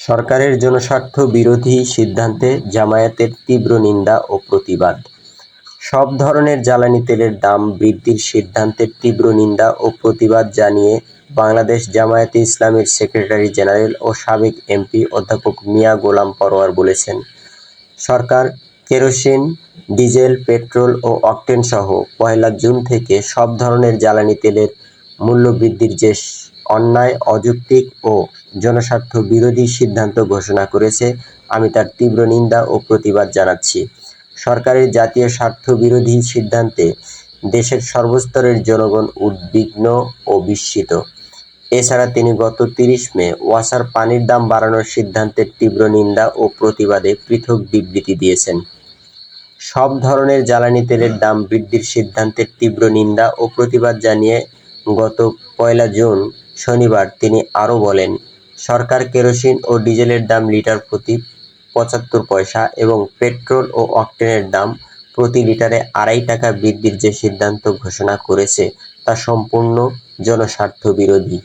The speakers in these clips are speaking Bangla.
সরকারের জনস্বার্থ বিরোধী সিদ্ধান্তে জামায়াতের তীব্র নিন্দা ও প্রতিবাদ। সব ধরনের জ্বালানি তেলের দাম বৃদ্ধির সিদ্ধান্তের তীব্র নিন্দা ও প্রতিবাদ জানিয়ে বাংলাদেশ জামায়াতে ইসলামীর সেক্রেটারি জেনারেল ও সাবেক এমপি অধ্যাপক মিয়া গোলাম পরোয়ার বলেছেন, সরকার কেরোসিন, ডিজেল, পেট্রোল ও অকটেনসহ পয়লা জুন থেকে সব ধরনের জ্বালানি তেলের মূল্য বৃদ্ধির যে অন্যায়, অযৌক্তিক ও জনস্বার্থ বিরোধী সিদ্ধান্ত ঘোষণা করেছে, আমি তার তীব্র নিন্দা ও প্রতিবাদ জানাচ্ছি। সরকারের জাতীয় স্বার্থ বিরোধী সিদ্ধান্তে দেশের সর্বস্তরের জনগণ উদ্বিগ্ন ও বিস্মিত। এছাড়া তিনি গত তিরিশ মে ওয়াসার পানির দাম বাড়ানোর সিদ্ধান্তের তীব্র নিন্দা ও প্রতিবাদে পৃথক বিবৃতি দিয়েছেন। সব ধরনের জ্বালানি তেলের দাম বৃদ্ধির সিদ্ধান্তের তীব্র নিন্দা ও প্রতিবাদ জানিয়ে গত পয়লা জুন শনিবার তিনি আরও বলেন, সরকার কেরোসিন ও ডিজেলের দাম লিটার প্রতি পঁচাত্তর পয়সা এবং পেট্রোল ও অকটেনের দাম প্রতি লিটারে আড়াই টাকা বৃদ্ধির যে সিদ্ধান্ত ঘোষণা করেছে, তা সম্পূর্ণ জনস্বার্থ বিরোধী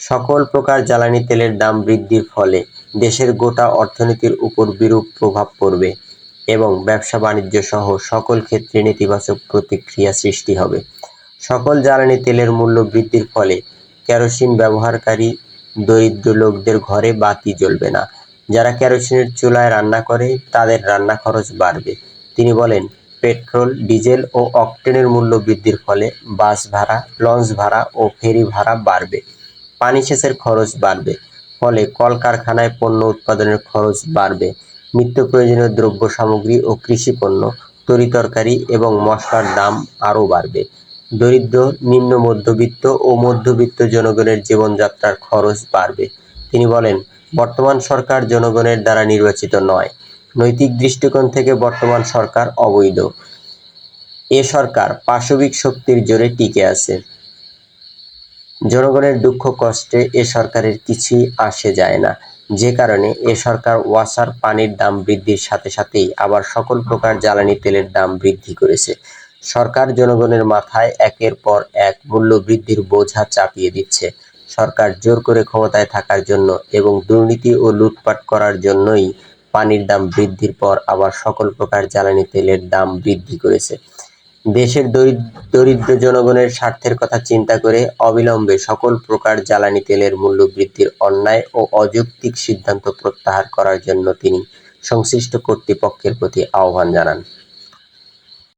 সকল প্রকার জ্বালানি তেলের দাম বৃদ্ধির ফলে দেশের গোটা অর্থনীতির উপর বিরূপ প্রভাব পড়বে এবং ব্যবসা-বাণিজ্য সহ সকল ক্ষেত্রে নেতিবাচক প্রতিক্রিয়া সৃষ্টি হবে। সকল জ্বালানি তেলের মূল্য বৃদ্ধির ফলে কেরোসিন ব্যবহারকারী দরিদ্র লোকদের ঘরে বাতি জ্বলবে না। যারা কেরোসিনের চুলায় রান্না করে তাদের রান্না খরচ বাড়বে। তিনি বলেন, পেট্রোল, ডিজেল ও অকটেনের মূল্য বৃদ্ধির ফলে বাস ভাড়া, লঞ্চ ভাড়া ও ফেরি ভাড়া বাড়বে। পানি সেচের খরচ বাড়বে। ফলে কলকারখানায় পণ্য উৎপাদনের খরচ বাড়বে। নিত্য প্রয়োজনীয় দ্রব্য সামগ্রী ও কৃষি পণ্য, তরিতরকারি এবং মশলার দাম আরও বাড়বে। দরিদ্র, নিম্ন মধ্যবিত্ত ও মধ্যবিত্ত জনগণের জীবনযাত্রার খরচ বাড়বে। তিনি বলেন, বর্তমান সরকার জনগণের দ্বারা নির্বাচিত নয়। নৈতিক দৃষ্টিকোণ থেকে বর্তমান সরকার অবৈধ। এ সরকার পাশবিক শক্তির জোরে টিকে আছে। জনগণের দুঃখ কষ্টে এ সরকারের কিছুই আসে যায় না। যে কারণে এ সরকার ওয়াসার পানির দাম বৃদ্ধির সাথে সাথেই আবার সকল প্রকার জ্বালানি তেলের দাম বৃদ্ধি করেছে। সরকার জনগণের মাথায় একের পর এক মূল্যবৃদ্ধির বোঝা চাপিয়ে দিচ্ছে। সরকার জোর করে ক্ষমতায় থাকার জন্য এবং দুর্নীতি ও লুটপাট করার জন্যই পানির দাম বৃদ্ধির পর আবার সকল প্রকার জ্বালানি তেলের দাম বৃদ্ধি করেছে। দেশের দরিদ্র জনগণের স্বার্থের কথা চিন্তা করে অবিলম্বে সকল প্রকার জ্বালানি তেলের মূল্য বৃদ্ধির অন্যায় ও অযৌক্তিক সিদ্ধান্ত প্রত্যাহার করার জন্য তিনি সংশ্লিষ্ট কর্তৃপক্ষের প্রতি আহ্বান জানান।